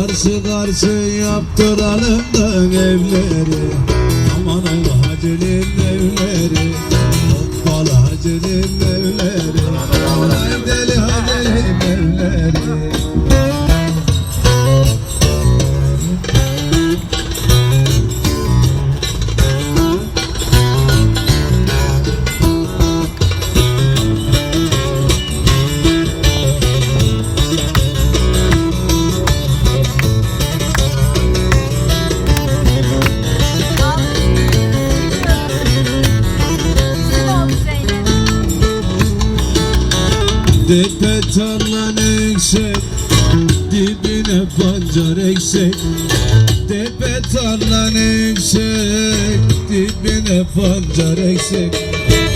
Karşı karşı yaptıralım da evleri. Aman ol hacının evleri. Hoppala hacının evleri Tepe tarlan eksik Dibine pancar eksik Tepe tarlan eksik Dibine pancar içimi